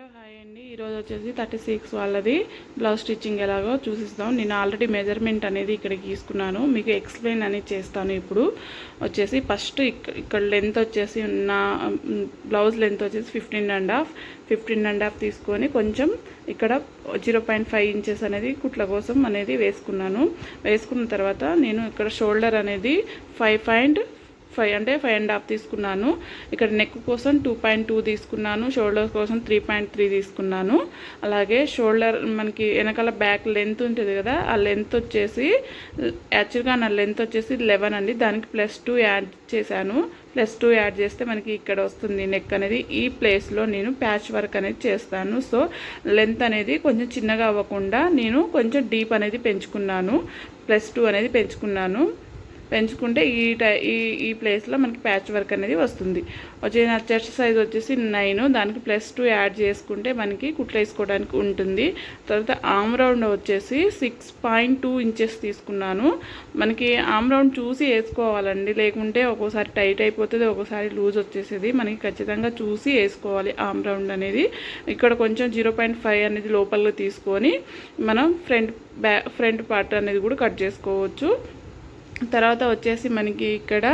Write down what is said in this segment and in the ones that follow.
Hello hi అండి. ఈరోజు వచ్చేసి థర్టీ సిక్స్ వాళ్ళది. బ్లౌజ్ స్టిచ్చింగ్ ఎలాగో చూసిస్తాం. నేను ఆల్రెడీ మెజర్మెంట్ అనేది ఇక్కడ గీసుకున్నాను మీకు ఎక్స్ప్లెయిన్ అనేది చేస్తాను ఇప్పుడు. వచ్చేసి ఫస్ట్ ఇక్కడ ఇక్కడ లెంత్ వచ్చేసి నా బ్లౌజ్ లెంత్ వచ్చేసి fifteen and half fifteen and half తీసుకొని కొంచెం ఇక్కడ జీరో పాయింట్ ఫైవ్ ఇంచెస్ అనేది కుట్ల కోసం అనేది వేసుకున్నాను. వేసుకున్న తర్వాత నేను ఇక్కడ షోల్డర్ అనేది ఫైవ్ పాయింట్ ఫైవ్ అంటే ఫైవ్ అండ్ హాఫ్ తీసుకున్నాను. ఇక్కడ నెక్ కోసం టూ పాయింట్ టూ తీసుకున్నాను. షోల్డర్ కోసం త్రీ పాయింట్ త్రీ తీసుకున్నాను. అలాగే షోల్డర్ మనకి వెనకాల బ్యాక్ లెంత్ ఉంటుంది కదా ఆ లెంత్ వచ్చేసి యాక్చువల్గా నా లెంత్ వచ్చేసి లెవెన్ అండి. దానికి ప్లస్ టూ యాడ్ చేశాను. ప్లస్ టూ యాడ్ చేస్తే మనకి ఇక్కడ వస్తుంది నెక్ అనేది. ఈ ప్లేస్లో నేను ప్యాచ్ వర్క్ అనేది చేస్తాను. సో లెంత్ అనేది కొంచెం చిన్నగా అవ్వకుండా నేను కొంచెం డీప్ అనేది పెంచుకున్నాను. ప్లస్ టూ అనేది పెంచుకున్నాను. పెంచుకుంటే ఈ టై ఈ ఈ ప్లేస్లో మనకి ప్యాచ్ వర్క్ అనేది వస్తుంది. వచ్చే నా చెస్ట్ సైజ్ వచ్చేసి నైన్. దానికి ప్లస్ టూ యాడ్ చేసుకుంటే మనకి కుట్లు వేసుకోవడానికి ఉంటుంది. తర్వాత ఆమ్ రౌండ్ వచ్చేసి సిక్స్ పాయింట్ టూ ఇంచెస్ తీసుకున్నాను. మనకి ఆమ్ రౌండ్ చూసి వేసుకోవాలండి. లేకుంటే ఒక్కోసారి టైట్ అయిపోతుంది ఒక్కోసారి లూజ్ వచ్చేసేది. మనకి ఖచ్చితంగా చూసి వేసుకోవాలి ఆమ్ రౌండ్ అనేది. ఇక్కడ కొంచెం జీరో పాయింట్ ఫైవ్ అనేది లోపల తీసుకొని మనం ఫ్రంట్ బ్యా ఫ్రంట్ పార్ట్ అనేది కూడా కట్ చేసుకోవచ్చు. తర్వాత వచ్చేసి మనకి ఇక్కడ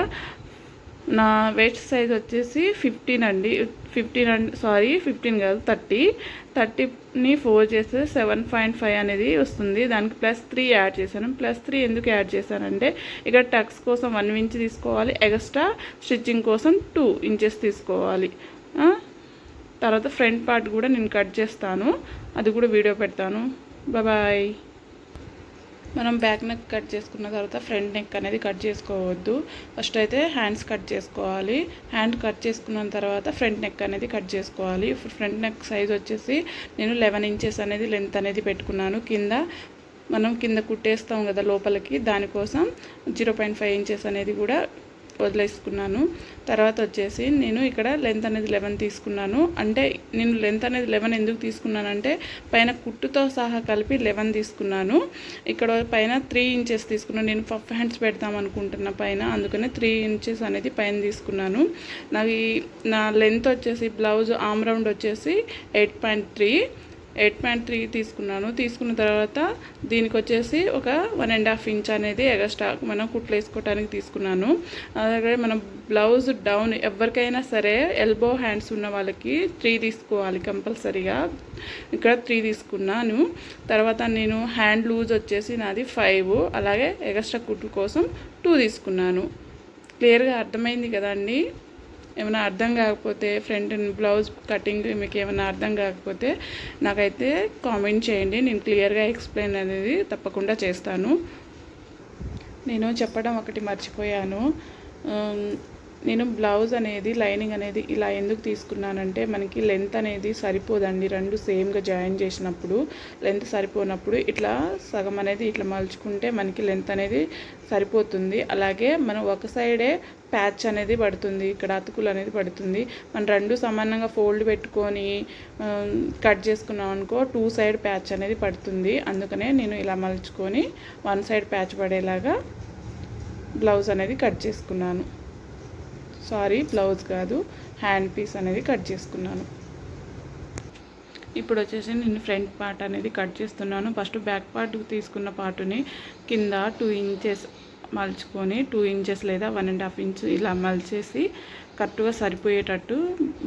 నా వేస్ట్ సైజ్ వచ్చేసి ఫిఫ్టీన్ అండి. ఫిఫ్టీన్ అండ్ సారీ ఫిఫ్టీన్ కాదు థర్టీ థర్టీని ఫోర్ చేస్తే సెవెన్ పాయింట్ ఫైవ్ అనేది వస్తుంది. దానికి ప్లస్ త్రీ యాడ్ చేశాను. ప్లస్ త్రీ ఎందుకు యాడ్ చేశానంటే ఇక్కడ టక్స్ కోసం వన్ ఇంచ్ తీసుకోవాలి ఎక్స్ట్రా స్టిచ్చింగ్ కోసం టూ ఇంచెస్ తీసుకోవాలి. తర్వాత ఫ్రంట్ పార్ట్ కూడా నేను కట్ చేస్తాను. అది కూడా వీడియో పెడతాను. బాయ్ మనం బ్యాక్ నెక్ కట్ చేసుకున్న తర్వాత ఫ్రంట్ నెక్ అనేది కట్ చేసుకోవద్దు. ఫస్ట్ అయితే హ్యాండ్స్ కట్ చేసుకోవాలి. హ్యాండ్ కట్ చేసుకున్న తర్వాత ఫ్రంట్ నెక్ అనేది కట్ చేసుకోవాలి. ఫ్రంట్ నెక్ సైజ్ వచ్చేసి నేను లెవెన్ ఇంచెస్ అనేది లెంత్ అనేది పెట్టుకున్నాను. కింద మనం కింద కుట్టేస్తాం కదా లోపలికి. దానికోసం జీరో పాయింట్ ఫైవ్ ఇంచెస్ అనేది కూడా వదిలేసుకున్నాను. తర్వాత వచ్చేసి నేను ఇక్కడ లెంత్ అనేది లెవెన్ తీసుకున్నాను. అంటే నేను లెంత్ అనేది లెవెన్ ఎందుకు తీసుకున్నానంటే పైన కుట్టుతో సహా కలిపి లెవెన్ తీసుకున్నాను. ఇక్కడ పైన త్రీ ఇంచెస్ తీసుకున్నాను. నేను పఫ్ హ్యాండ్స్ పెడతాం అనుకుంటున్నా పైన. అందుకనే త్రీ ఇంచెస్ అనేది పైన తీసుకున్నాను. నాకు నా లెంత్ వచ్చేసి బ్లౌజ్ ఆమ్ రౌండ్ వచ్చేసి eight point three eight point three తీసుకున్నాను. తీసుకున్న తర్వాత దీనికి వచ్చేసి ఒక వన్ అండ్ హాఫ్ ఇంచ్ అనేది ఎగస్ట్రా మనం కుట్లు వేసుకోవడానికి తీసుకున్నాను. అలాగే మనం బ్లౌజ్ డౌన్ ఎవరికైనా సరే ఎల్బో హ్యాండ్స్ ఉన్న వాళ్ళకి త్రీ తీసుకోవాలి కంపల్సరీగా. ఇక్కడ త్రీ తీసుకున్నాను. తర్వాత నేను హ్యాండ్ లూజ్ వచ్చేసి నాది ఫైవ్. అలాగే ఎగస్ట్రా కుట్లు కోసం టూ తీసుకున్నాను. క్లియర్గా అర్థమైంది కదండి? ఏమైనా అర్థం కాకపోతే ఫ్రంట్ బ్లౌజ్ కటింగ్ మీకు ఏమైనా అర్థం కాకపోతే నాకైతే కామెంట్ చేయండి. నేను క్లియర్గా ఎక్స్ప్లెయిన్ అనేది తప్పకుండా చేస్తాను. నేను చెప్పడం ఒకటి మర్చిపోయాను. నేను బ్లౌజ్ అనేది లైనింగ్ అనేది ఇలా ఎందుకు తీసుకున్నానంటే మనకి లెంత్ అనేది సరిపోదండి. రెండు సేమ్గా జాయిన్ చేసినప్పుడు లెంత్ సరిపోనప్పుడు ఇట్లా సగం అనేది ఇట్లా మలుచుకుంటే మనకి లెంత్ అనేది సరిపోతుంది. అలాగే మనం ఒక సైడే ప్యాచ్ అనేది పడుతుంది ఇక్కడ అతుకులు అనేది పడుతుంది. మనం రెండు సమానంగా ఫోల్డ్ పెట్టుకొని కట్ చేసుకున్నాం అనుకో టూ సైడ్ ప్యాచ్ అనేది పడుతుంది. అందుకనే నేను ఇలా మలుచుకొని వన్ సైడ్ ప్యాచ్ పడేలాగా బ్లౌజ్ అనేది కట్ చేసుకున్నాను. సారీ బ్లౌజ్ కాదు హ్యాండ్ పీస్ అనేది కట్ చేసుకున్నాను. ఇప్పుడు వచ్చేసి నేను ఫ్రంట్ పార్ట్ అనేది కట్ చేస్తున్నాను. ఫస్ట్ బ్యాక్ పార్ట్ తీసుకున్న పార్ట్ని కింద టూ ఇంచెస్ మలుచుకొని టూ ఇంచెస్ లేదా వన్ అండ్ హాఫ్ ఇంచ్ ఇలా మలిచేసి కరెక్ట్గా సరిపోయేటట్టు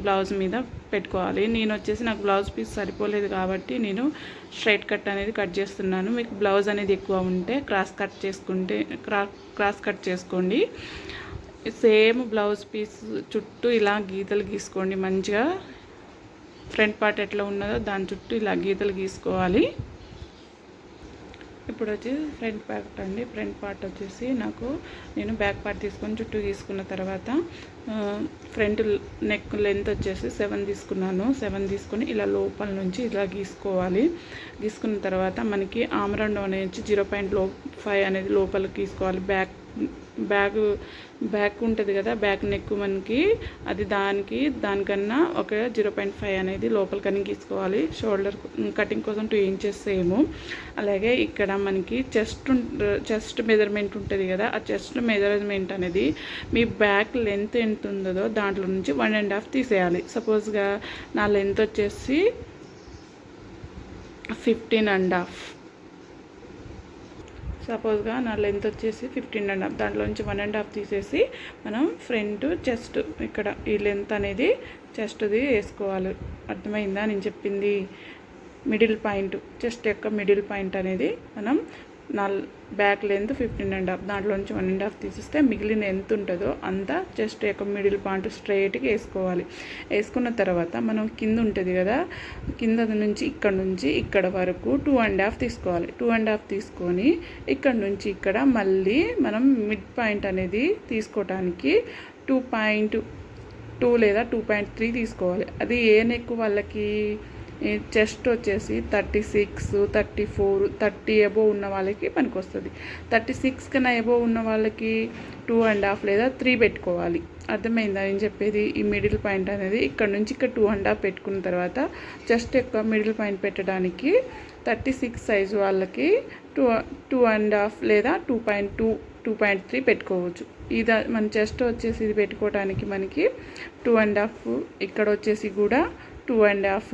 బ్లౌజ్ మీద పెట్టుకోవాలి. నేను వచ్చేసి నాకు బ్లౌజ్ పీస్ సరిపోలేదు కాబట్టి నేను స్ట్రైట్ కట్ అనేది కట్ చేస్తున్నాను. మీకు బ్లౌజ్ అనేది ఎక్కువ ఉంటే క్రాస్ కట్ చేసుకుంటే క్రా క్రాస్ కట్ చేసుకోండి. సేమ్ బ్లౌజ్ పీస్ చుట్టూ ఇలా గీతలు గీసుకోండి. మంచిగా ఫ్రంట్ పార్ట్ ఎట్లా ఉన్నదో దాని చుట్టూ ఇలా గీతలు గీసుకోవాలి. ఇప్పుడు వచ్చి ఫ్రంట్ పార్ట్ అండి. ఫ్రంట్ పార్ట్ వచ్చేసి నాకు నేను బ్యాక్ పార్ట్ తీసుకొని చుట్టూ గీసుకున్న తర్వాత ఫ్రంట్ నెక్ లెంత్ వచ్చేసి సెవెన్ తీసుకున్నాను. సెవెన్ తీసుకొని ఇలా లోపల నుంచి ఇలా గీసుకోవాలి. గీసుకున్న తర్వాత మనకి ఆమరండం అనేది జీరో పాయింట్లో ఫైవ్ అనేది లోపలికి తీసుకోవాలి బ్యాక్ బ్యాగ్ బ్యాక్ ఉంటుంది కదా బ్యాక్ నెక్ మనకి అది దానికి దానికన్నా ఒక జీరో పాయింట్ ఫైవ్ అనేది లోపల కనింగ్ తీసుకోవాలి. షోల్డర్ కటింగ్ కోసం టూ ఇంచెస్ సేమ్. అలాగే ఇక్కడ మనకి చెస్ట్ చెస్ట్ మెజర్మెంట్ ఉంటుంది కదా ఆ చెస్ట్ మెజర్మెంట్ అనేది మీ బ్యాక్ లెంత్ ఎంత ఉందో దాంట్లో నుంచి వన్ అండ్ హాఫ్ తీసేయాలి. సపోజ్గా నా లెంత్ వచ్చేసి ఫిఫ్టీన్ అండ్ హాఫ్. సపోజ్గా నా లెంత్ వచ్చేసి ఫిఫ్టీన్ అండ్ హాఫ్. దాంట్లోంచి వన్ అండ్ హాఫ్ తీసేసి మనం ఫ్రంట్ చెస్ట్ ఇక్కడ ఈ లెంత్ అనేది చెస్ట్ది వేసుకోవాలి. అర్థమైందా? నేను చెప్పింది. మిడిల్ పాయింట్ చెస్ట్ యొక్క మిడిల్ పాయింట్ అనేది మనం నా back length fifteen and half దాంట్లోంచి వన్ అండ్ హాఫ్ తీసిస్తే మిగిలిన ఎంత ఉంటుందో అంతా జస్ట్ యొక్క మిడిల్ పాయింట్ స్ట్రైట్గా వేసుకోవాలి. వేసుకున్న తర్వాత మనం కింద ఉంటుంది కదా కింద నుంచి ఇక్కడ నుంచి ఇక్కడ వరకు టూ అండ్ హాఫ్ తీసుకోవాలి. టూ అండ్ హాఫ్ తీసుకొని ఇక్కడ నుంచి ఇక్కడ మళ్ళీ మనం మిడ్ పాయింట్ అనేది తీసుకోవటానికి టూ పాయింట్ టూ లేదా టూ పాయింట్ త్రీ తీసుకోవాలి. అది ఏ నెక్ వాళ్ళకి చెస్ట్ వచ్చేసి thirty six thirty four thirty above ఉన్న వాళ్ళకి పనికి వస్తుంది థర్టీ సిక్స్ కన్నా ఎబో ఉన్న వాళ్ళకి టూ అండ్ హాఫ్ లేదా త్రీ పెట్టుకోవాలి. అర్థమైందా? నేను చెప్పేది ఈ మిడిల్ పాయింట్ అనేది ఇక్కడ నుంచి ఇక్కడ టూ అండ్ హాఫ్ పెట్టుకున్న తర్వాత చెస్ట్ యొక్క మిడిల్ పాయింట్ పెట్టడానికి థర్టీ సిక్స్ సైజు వాళ్ళకి టూ టూ అండ్ హాఫ్ లేదా two point two two point three పెట్టుకోవచ్చు. ఇది మన చెస్ట్ వచ్చేసి ఇది పెట్టుకోవడానికి మనకి టూ అండ్ హాఫ్ ఇక్కడ వచ్చేసి కూడా టూ అండ్ హాఫ్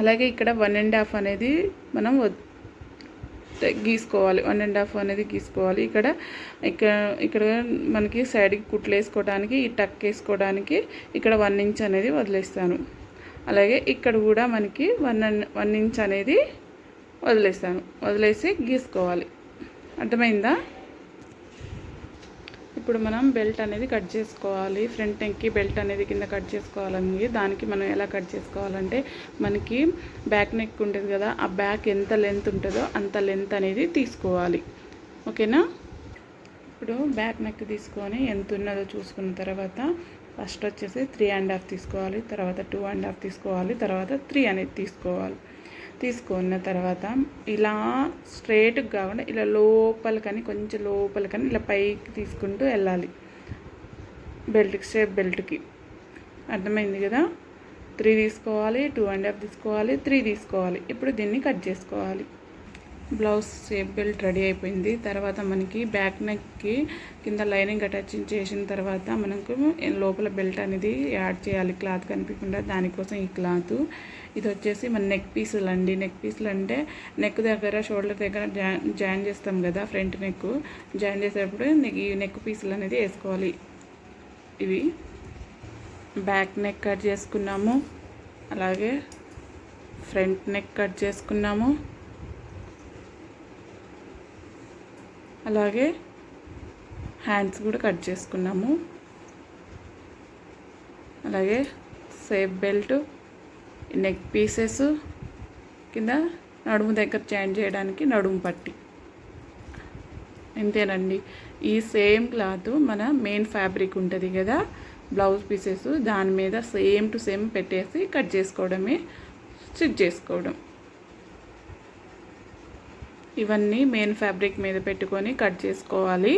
అలాగే ఇక్కడ వన్ అండ్ హాఫ్ అనేది మనం గీసుకోవాలి. వన్ అండ్ హాఫ్ అనేది గీసుకోవాలి. ఇక్కడ ఇక్కడ ఇక్కడ మనకి సైడ్కి కుట్లు వేసుకోవడానికి ఈ టక్ వేసుకోవడానికి ఇక్కడ వన్ ఇంచ్ అనేది వదిలేస్తాను. అలాగే ఇక్కడ కూడా మనకి వన్ వన్ ఇంచ్ అనేది వదిలేస్తాను. వదిలేసి గీసుకోవాలి. అర్థమైందా? ఇప్పుడు మనం బెల్ట్ అనేది కట్ చేసుకోవాలి. ఫ్రంట్ నెక్కి బెల్ట్ అనేది కింద కట్ చేసుకోవాలని దానికి మనం ఎలా కట్ చేసుకోవాలంటే మనకి బ్యాక్ నెక్ ఉంటుంది కదా ఆ బ్యాక్ ఎంత లెంత్ ఉంటుందో అంత లెంత్ అనేది తీసుకోవాలి. ఓకేనా? ఇప్పుడు బ్యాక్ నెక్ తీసుకొని ఎంత ఉన్నదో చూసుకున్న తర్వాత ఫస్ట్ వచ్చేసి త్రీ అండ్ హాఫ్ తీసుకోవాలి. తర్వాత టూ అండ్ హాఫ్ తీసుకోవాలి. తర్వాత త్రీ అనేది తీసుకోవాలి. తీసుకున్న తర్వాత ఇలా స్ట్రేట్గా కాకుండా ఇలా లోపలికని కొంచెం లోపలికని ఇలా పైకి తీసుకుంటూ వెళ్ళాలి. బెల్ట్కి షేప్ బెల్ట్కి అర్థమైంది కదా? త్రీ తీసుకోవాలి టూ అండ్ హాఫ్ తీసుకోవాలి త్రీ తీసుకోవాలి. ఇప్పుడు దీన్ని కట్ చేసుకోవాలి. బ్లౌజ్ షేప్ బెల్ట్ రెడీ అయిపోయింది. తర్వాత మనకి బ్యాక్ నెక్కి కింద లైనింగ్ అటాచ్ చేసిన తర్వాత మనకు లోపల బెల్ట్ అనేది యాడ్ చేయాలి. క్లాత్ కనిపించకుండా దానికోసం ఈ క్లాత్. ఇది వచ్చేసి మన నెక్ పీసులు అండి. నెక్ పీసులు అంటే నెక్ దగ్గర షోల్డర్ దగ్గర జాయిన్ చేస్తాం కదా ఫ్రంట్ నెక్. జాయిన్ చేసేటప్పుడు ఈ నెక్ పీసులు అనేది వేసుకోవాలి. ఇవి బ్యాక్ నెక్ కట్ చేసుకున్నాము. అలాగే ఫ్రంట్ నెక్ కట్ చేసుకున్నాము. అలాగే హ్యాండ్స్ కూడా కట్ చేసుకున్నాము. అలాగే సేఫ్ బెల్ట్ నెక్ పీసెస్ కింద నడుము దగ్గర జాయిన్ చేయడానికి నడుము పట్టి. అంతేనండి. ఈ సేమ్ క్లాత్ మన మెయిన్ ఫ్యాబ్రిక్ ఉంటుంది కదా బ్లౌజ్ పీసెస్ దాని మీద సేమ్ టు సేమ్ పెట్టేసి కట్ చేసుకోవడమే స్టిచ్ చేసుకోవడం. ఇవన్నీ మెయిన్ ఫ్యాబ్రిక్ మీద పెట్టుకొని కట్ చేసుకోవాలి.